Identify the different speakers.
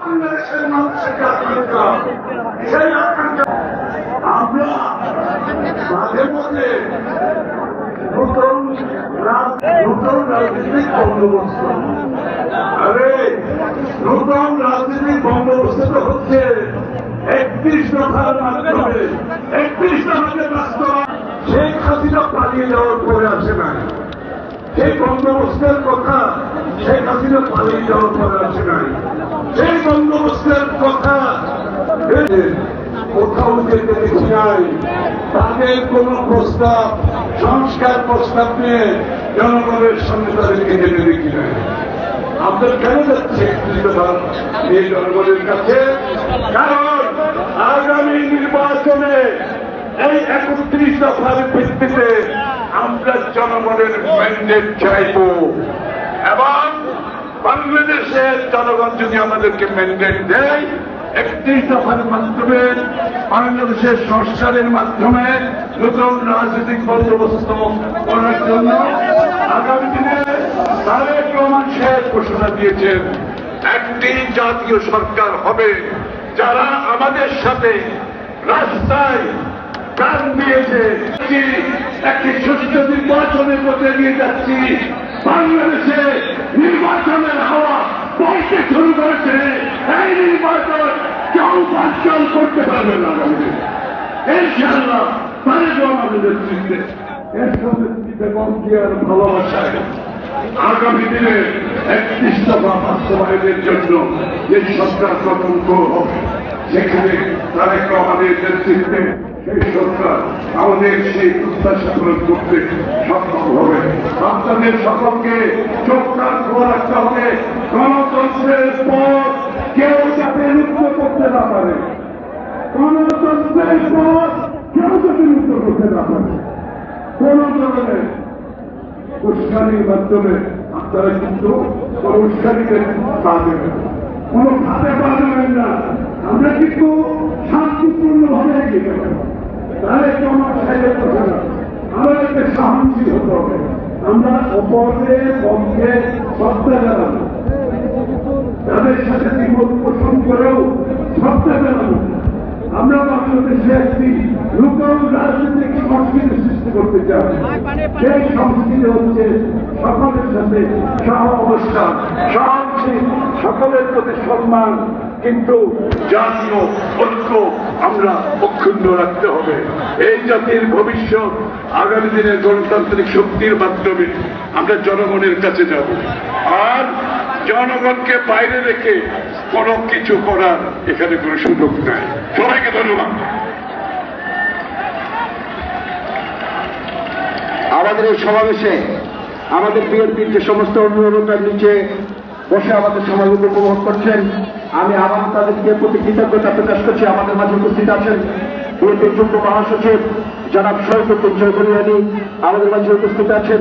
Speaker 1: বাংলাদেশের মানুষের সেই আকাঙ্ক্ষা আমরা মাঝে মধ্যে নতুন রাজ- নতুন রাজনৈতিক বন্দোবস্ত হচ্ছে একত্রিশ দফার মাধ্যমে, একত্রিশ দফাকে বাস্তবায়ন শেখ হাসিনা পালিয়ে যাওয়ার পরে আসে নাই। সেই বন্দোবস্তের কথা শেখ হাসিনা পালিয়ে যাওয়ার নাই। সেই বন্দোবস্তের কথা কোথাও যেতে দেখি নাই। তাদের কোন প্রস্তাব, সংস্কার প্রস্তাব নিয়ে জনগণের সামনে তাদেরকে যেতে দেখি নাই। আপনার কেন যাচ্ছে এই জনগণের কাছে? কারণ আগামী নির্বাচনে এই একত্রিশ দফার ভিত্তিতে আমরা জনগণের ম্যান্ডেট চাইব। এবং বাংলাদেশের জনগণ যদি আমাদেরকে ম্যান্ডেট দেয় একত্রিশ দফার মাধ্যমে বাংলাদেশের সংস্কারের মাধ্যমে নতুন রাজনৈতিক বন্দোবস্ত করার জন্য আগামী দিনে তারেক রহমান সাহেব ঘোষণা দিয়েছেন, একটি জাতীয় সরকার হবে যারা আমাদের সাথে রাস্তায় প্রাণ দিয়েছে। একটি সুস্থ নির্বাচনের মধ্যে নিয়ে যাচ্ছি। বাংলাদেশে নির্বাচনের হাওয়া বইতে শুরু করেছে। এই নির্বাচন কেউ বাঞ্চল করতে পারবে না আমাদের ইনশাল্লাহ তারেক আমাদের নেতৃত্বে এর সঙ্গে এবং জিয়ার ভালোবাসায়। আগামী দিনে একত্রিশ দফা বাস্তবায়নের জন্য যে সরকার গঠন হবে সেখানে তারেক রহমানের নেতৃত্বে আমাদের সেই প্রত্যাশা পূরণ করতে সক্ষম হবে। আপনাদের সকলকে চোখ খোলা রাখতে হবে। গণতন্ত্রের পর কেউ যাতে মুক্ত করতে না পারে। গণতন্ত্রের পর কেউ যাতে মুক্ত করতে না পারে। কোন ধরনের উস্কানির মাধ্যমে আপনারা কিন্তু কোন উস্কানিকে পাবেন কোন ভাবে পাবেন না। আমরা কিন্তু শান্তিপূর্ণ ভাবে এগিয়ে যাব তাহলে একটু আমার সাহেবের কথা না আমাদেরকে সহনশীল হতে হবে আমরা অপরের পক্ষে সত্তা জানাব তাদের সাথে দ্বিমত পোষণ করেও সত্তা জানাব আমরা বাংলাদেশে একটি লোকাল রাজনৈতিক সংস্কৃতি করতে চাই সেই সংস্কৃতি হচ্ছে সকলের সাথে সহ অবস্থান। সহনশীল সকলের প্রতি সম্মান, কিন্তু জাতীয় ঐক্য আমরা অক্ষুণ্ণ রাখতে হবে। এই জাতির ভবিষ্যৎ আগামী দিনের গণতান্ত্রিক শক্তির মাধ্যমে আমরা জনগণের কাছে যাব। আর জনগণকে বাইরে রেখে কোনো কিছু করার এখানে কোনো সুযোগ নাই। সবাইকে ধন্যবাদ।
Speaker 2: আমাদের এই সমাবেশে আমাদের বিএনপির যে সমস্ত অন্যান্যতার নিচে বসে আমাদের সমাজ উপভোগ করছেন, আমি আবার তাদেরকে প্রতি কৃতজ্ঞতা প্রকাশ করছি। আমাদের মাঝে উপস্থিত আছেন বিএনপির যুগ্ম মহাসচিব জনাব সৈকত চৌধুরী আলী। আমাদের মাঝে উপস্থিত আছেন